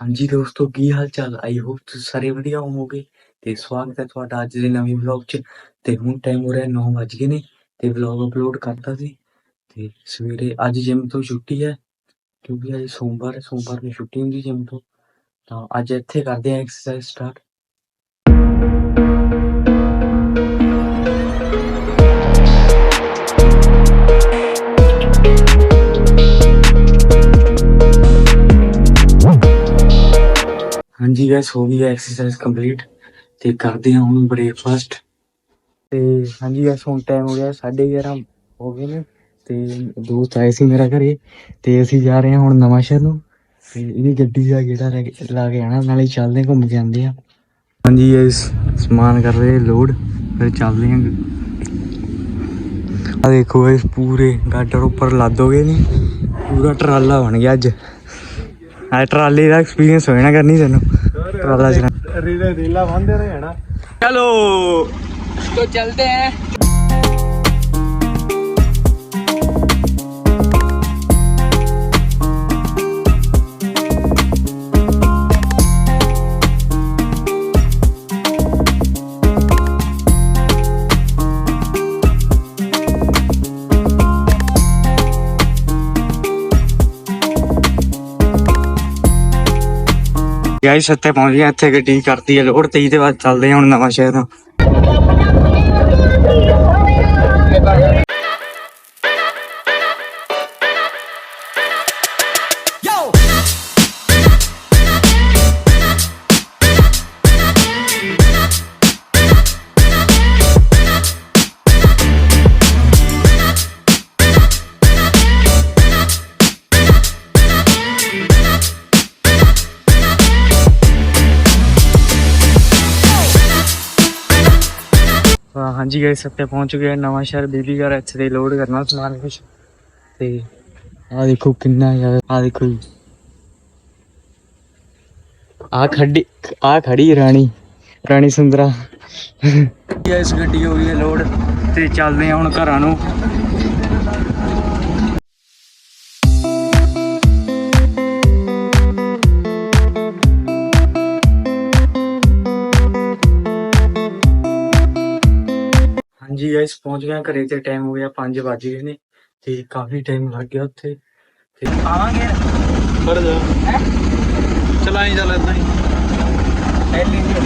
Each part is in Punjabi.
ਹਾਂਜੀ ਦੋਸਤੋ, ਕੀ ਹਾਲ ਚਾਲ ਆਈ ਹੋਪ ਤੁਸੀਂ ਸਾਰੇ ਵਧੀਆ ਹੋਵੋਗੇ ਤੇ ਸਵਾਗਤ ਹੈ ਤੁਹਾਡਾ ਅੱਜ ਦੇ ਨਵੇਂ ਵਲੌਗ 'ਚ। ਤੇ ਹੁਣ ਟਾਈਮ ਹੋ ਰਿਹਾ 9 ਵੱਜ ਗਏ ਨੇ ਤੇ ਵਲੌਗ ਅਪਲੋਡ ਕਰਤਾ ਸੀ ਤੇ ਸਵੇਰੇ ਅੱਜ ਜਿਮ ਤੋਂ ਛੁੱਟੀ ਹੈ ਕਿਉਂਕਿ ਅੱਜ ਸੋਮਵਾਰ ਹੈ, ਸੋਮਵਾਰ ਨੂੰ ਛੁੱਟੀ ਹੁੰਦੀ ਜਿਮ ਤੋਂ। ਤਾਂ ਅੱਜ ਇੱਥੇ ਕਰਦੇ ਆ ਐਕਸਰਸਾਈਜ਼ ਸਟਾਰਟ ਹਾਂਜੀ ਗਾਇਸ ਹੋ ਗਈ ਹੈ ਐਕਸਰਸਾਈਜ਼ ਕੰਪਲੀਟ ਤੇ ਕਰਦੇ ਹਾਂ ਹੁਣ ਬ੍ਰੇਕਫਾਸਟ ਤੇ ਹਾਂਜੀ ਗਾਇਸ ਹੁਣ ਟਾਈਮ ਹੋ ਗਿਆ 11:30 ਹੋ ਗਏ ਨੇ ਤੇ ਦੋਸਤ ਆਏ ਸੀ ਮੇਰਾ ਘਰੇ ਤੇ ਅਸੀਂ ਜਾ ਰਹੇ ਹਾਂ ਹੁਣ ਨਵਾਂ ਸ਼ਹਿਰ ਨੂੰ। ਤੇ ਇਹਦੀ ਗੱਡੀ ਦਾ ਗੇੜਾ ਲੈ ਕੇ- ਲਾ ਕੇ ਆਣਾ ਨਾਲੇ ਚੱਲਦੇ ਹਾਂ, ਘੁੰਮ ਕੇ ਆਉਂਦੇ ਆ ਹਾਂਜੀ ਗਾਇਸ ਸਮਾਨ ਕਰ ਰਹੇ ਲੋਡ ਫਿਰ ਚੱਲਦੇ ਹਾਂ। ਆ ਦੇਖੋ ਗਾਇਸ ਪੂਰੇ ਗਾਡਰ ਉੱਪਰ ਲੱਦ ਹੋ ਗਏ ਨੇ। ਪੂਰਾ ਟਰਾਲਾ ਬਣ ਗਿਆ ਅੱਜ। ਆ ਟਰਾਲੀ ਦਾ ਐਕਸਪੀਰੀਅੰਸ ਹੋਇਆ ਨਾ ਕਰਨੀ ਤੈਨੂੰ। ਟਰਾਲਾ ਚਲਾ ਰੀਲਾ ਬੰਦੇ ਰਹੇ ਚਲੋ ਤੋ ਚਲਦੇ ਹੈ ਗਾਇਸ ਇੱਥੇ ਪਹੁੰਚ ਗਿਆ, ਇੱਥੇ ਗੱਡੀ ਕਰਤੀ ਹੈ ਲੋਡ ਤੇ ਇਹਦੇ ਬਾਅਦ ਚੱਲਦੇ ਹਾਂ ਹੁਣ ਨਵਾਂ ਸ਼ਹਿਰ ਹਾਂਜੀ ਗਾਇਸ ਇੱਥੇ ਪਹੁੰਚ ਚੁੱਕੇ ਨਵਾਂ ਸ਼ਹਿਰ ਬੀਬੀ ਘਰ ਇੱਥੇ ਦੇ ਲੋਡ ਕਰਨਾ ਸਮਾਨ ਕੁਛ। ਤੇ ਆ ਦੇਖੋ ਕਿੰਨਾ ਜ਼ਿਆਦਾ ਆ ਦੇਖੋ ਜੀ। ਆ ਖੱਡੀ ਆ ਖੜੀ ਰਾਣੀ ਰਾਣੀ ਸੁੰਦਰਾ। ਇਸ ਗੱਡੀ ਹੋ ਗਈ ਹੈ ਲੋਡ ਤੇ ਚੱਲਦੇ ਆ ਹੁਣ ਘਰਾਂ ਨੂੰ। ਹਾਂਜੀ ਗਾਇਸ ਪਹੁੰਚ ਗਏ ਘਰੇ ਤੇ ਟਾਈਮ ਹੋ ਗਿਆ 5 ਵਜ ਗਏ ਨੇ ਤੇ ਕਾਫੀ ਟਾਈਮ ਲੱਗ ਗਿਆ ਉੱਥੇ। ਤੇ ਆਵਾਂਗੇ ਫੜ ਜਾ। ਚਲਾਈ ਚੱਲ ਏਦਾਂ ਹੀ।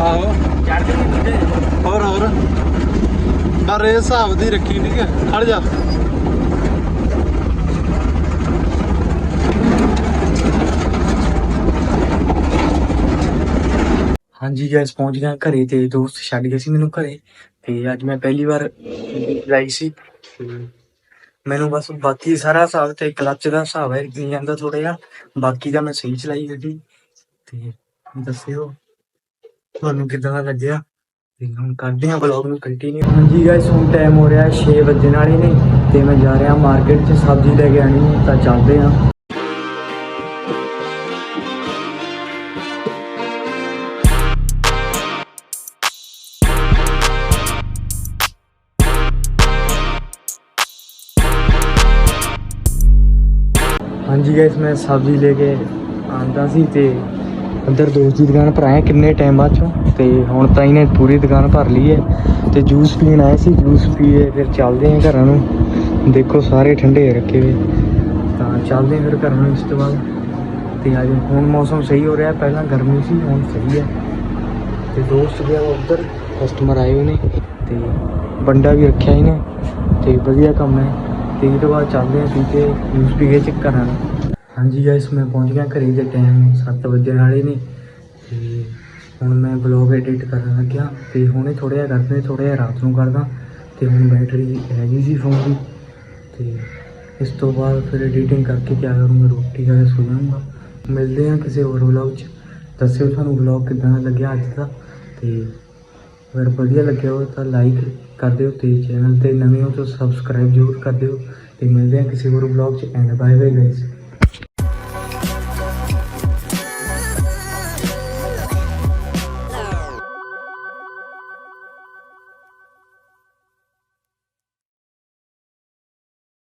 ਆਹੋ। ਹੋਰ ਹੋਰ। ਪਰ ਇਹ ਹਿਸਾਬ ਦੀ ਰੱਖੀ ਠੀਕ ਹੈ ਖੜ ਜਾ। ਹਾਂਜੀ ਗਾਇਸ ਪਹੁੰਚ ਗਿਆ ਘਰੇ ਤੇ ਦੋਸਤ ਛੱਡ ਗਏ ਸੀ ਮੈਨੂੰ ਘਰੇ ਤੇ ਅੱਜ ਮੈਂ ਪਹਿਲੀ ਵਾਰ ਲਾਈ ਸੀ। ਮੈਨੂੰ ਬਸ ਬਾਕੀ ਸਾਰਾ ਹਿਸਾਬ ਤੇ ਕਲੱਚ ਦਾ ਹਿਸਾਬ ਹੈ ਜਾਂਦਾ ਥੋੜਾ ਜਿਹਾ। ਬਾਕੀ ਦਾ ਮੈਂ ਸਹੀ ਚਲਾਈ ਗੱਡੀ। ਤੇ ਦੱਸਿਓ। ਤੁਹਾਨੂੰ ਕਿਦਾਂ ਦਾ ਲੱਗਿਆ? ਤੇ ਹੁਣ ਕਰਦੇ ਹਾਂ ਬਲੌਗ ਨੂੰ ਕੰਟੀਨਿਊ ਹਾਂਜੀ ਗਾਇਸ ਹੁਣ ਟਾਈਮ ਹੋ ਰਿਹਾ 6 ਵਜੇ ਵਾਲੇ ਨੇ ਤੇ ਮੈਂ ਜਾ ਰਿਹਾ ਮਾਰਕੀਟ 'ਚ, ਸਬਜ਼ੀ ਲੈ ਕੇ ਆਣੀ ਤਾਂ ਚੱਲਦੇ ਹਾਂ। ਹਾਂਜੀ ਗਾਇਸ ਮੈਂ ਸਬਜ਼ੀ ਲੈ ਕੇ ਆਂਦਾ ਸੀ ਤੇ ਅੰਦਰ ਦੋਸਤ ਦੀ ਦੁਕਾਨ ਪਰ ਆਏ ਕਿੰਨੇ ਟਾਈਮ ਬਾਅਦ ਚੋਂ, ਤੇ ਹੁਣ ਤਾਂ ਇਹਨੇ ਪੂਰੀ ਦੁਕਾਨ ਭਰ ਲਈ ਹੈ। ਤੇ ਜੂਸ ਪੀਣ ਆਏ ਸੀ, ਜੂਸ ਪੀਏ, ਫਿਰ ਚੱਲਦੇ ਹਾਂ ਘਰਾਂ ਨੂੰ। ਦੇਖੋ ਸਾਰੇ ਠੰਡੇ ਰੱਖੇ ਹੋਏ। ਤਾਂ ਚੱਲਦੇ ਹਾਂ ਫਿਰ ਘਰਾਂ ਨੂੰ ਇਸ ਤੋਂ ਬਾਅਦ। ਤੇ ਅੱਜ ਹੁਣ ਮੌਸਮ ਸਹੀ ਹੋ ਰਿਹਾ, ਪਹਿਲਾਂ ਗਰਮੀ ਸੀ, ਹੁਣ ਸਹੀ ਹੈ। ਤੇ ਦੋਸਤ ਗਿਆ ਉੱਧਰ ਕਸਟਮਰ ਆਏ ਹੋਏ ਨੇ। ਤੇ ਬੰਡਾ ਵੀ ਰੱਖਿਆ ਇਹਨੇ। ਤੇ ਵਧੀਆ ਕੰਮ ਹੈ। ਤੇ ਇਹ ਤੋਂ ਬਾਅਦ ਚੱਲਦੇ ਹਾਂ ਪੀਤੇ ਜੂਸ ਪੀ ਕੇ ਚੈੱਕ ਕਰਾਂ ਹਾਂਜੀ ਗਾਇਸ ਮੈਂ ਪਹੁੰਚ ਗਿਆ ਘਰੇ ਦੇ ਟਾਈਮ 7 ਵਜੇ ਵਾਲੇ ਨੇ। ਤੇ ਹੁਣ ਮੈਂ ਬਲੌਗ ਐਡਿਟ ਕਰਨ ਲੱਗਿਆ ਤੇ ਹੁਣੇ ਥੋੜਾ ਜਿਹਾ ਕਰਦੇ ਥੋੜਾ ਜਿਹਾ ਰਾਤ ਨੂੰ ਕਰਦਾ। ਤੇ ਹੁਣ ਬੈਟਰੀ ਹੈਗੀ ਸੀ ਫੋਨ ਦੀ। ਤੇ ਇਸ ਤੋਂ ਬਾਅਦ ਫਿਰ ਐਡੀਟਿੰਗ ਕਰਕੇ ਕਿਆ ਕਰੂੰਗਾ, ਰੋਟੀ ਖਾ ਕੇ ਸੋ ਜਾਊਂਗਾ। ਮਿਲਦੇ ਹਾਂ ਕਿਸੇ ਹੋਰ ਵਲੌਗ 'ਚ। ਦੱਸਿਓ ਤੁਹਾਨੂੰ ਵਲੌਗ ਕਿੱਦਾਂ ਦਾ ਲੱਗਿਆ ਅੱਜ ਦਾ। ਤੇ ਅਗਰ ਵਧੀਆ ਲੱਗਿਆ ਹੋ ਤਾਂ ਲਾਈਕ ਕਰ ਦਿਓ ਤੇ ਚੈਨਲ ਤੇ ਨਵੇਂ ਹੋ ਤਾਂ ਸਬਸਕ੍ਰਾਈਬ ਜ਼ਰੂਰ ਕਰ ਦਿਓ। ਤੇ ਮਿਲਦੇ ਹਾਂ ਕਿਸੇ ਹੋਰ ਵਲੌਗ 'ਚ ਐਂਡ ਬਾਏ ਬਾਏ ਗਾਇਸ